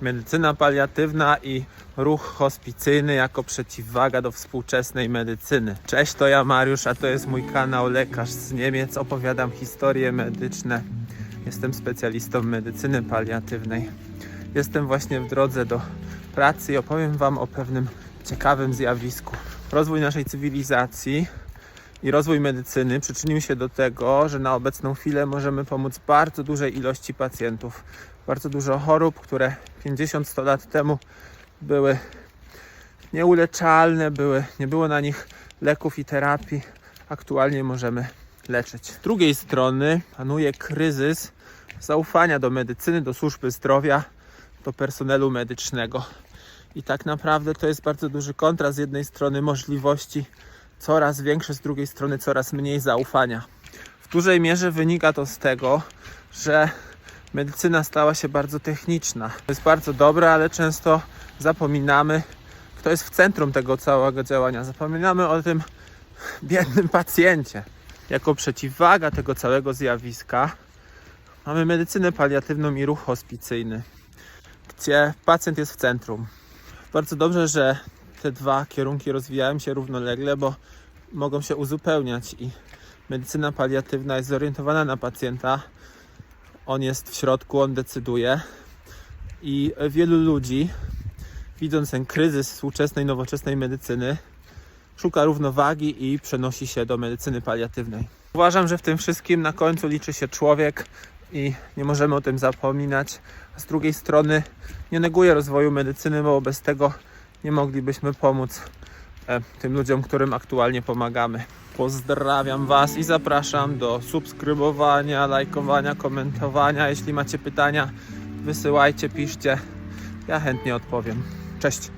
Medycyna paliatywna i ruch hospicyjny jako przeciwwaga do współczesnej medycyny. Cześć, to ja Mariusz, a to jest mój kanał Lekarz z Niemiec. Opowiadam historie medyczne. Jestem specjalistą medycyny paliatywnej. Jestem właśnie w drodze do pracy i opowiem Wam o pewnym ciekawym zjawisku. Rozwój naszej cywilizacji i rozwój medycyny przyczynił się do tego, że na obecną chwilę możemy pomóc bardzo dużej ilości pacjentów. Bardzo dużo chorób, które 50-100 lat temu były nieuleczalne, były, nie było na nich leków i terapii, aktualnie możemy leczyć. Z drugiej strony panuje kryzys zaufania do medycyny, do służby zdrowia, do personelu medycznego. I tak naprawdę to jest bardzo duży kontrast. Z jednej strony możliwości coraz większe, z drugiej strony coraz mniej zaufania. W dużej mierze wynika to z tego, że medycyna stała się bardzo techniczna. To jest bardzo dobre, ale często zapominamy, kto jest w centrum tego całego działania. Zapominamy o tym biednym pacjencie. Jako przeciwwaga tego całego zjawiska mamy medycynę paliatywną i ruch hospicyjny, gdzie pacjent jest w centrum. Bardzo dobrze, że te dwa kierunki rozwijają się równolegle, bo mogą się uzupełniać i medycyna paliatywna jest zorientowana na pacjenta. On jest w środku, on decyduje i wielu ludzi, widząc ten kryzys współczesnej, nowoczesnej medycyny, szuka równowagi i przenosi się do medycyny paliatywnej. Uważam, że w tym wszystkim na końcu liczy się człowiek i nie możemy o tym zapominać. A z drugiej strony nie neguję rozwoju medycyny, bo bez tego nie moglibyśmy pomóc tym ludziom, którym aktualnie pomagamy. Pozdrawiam Was i zapraszam do subskrybowania, lajkowania, komentowania. Jeśli macie pytania, wysyłajcie, piszcie. Ja chętnie odpowiem. Cześć.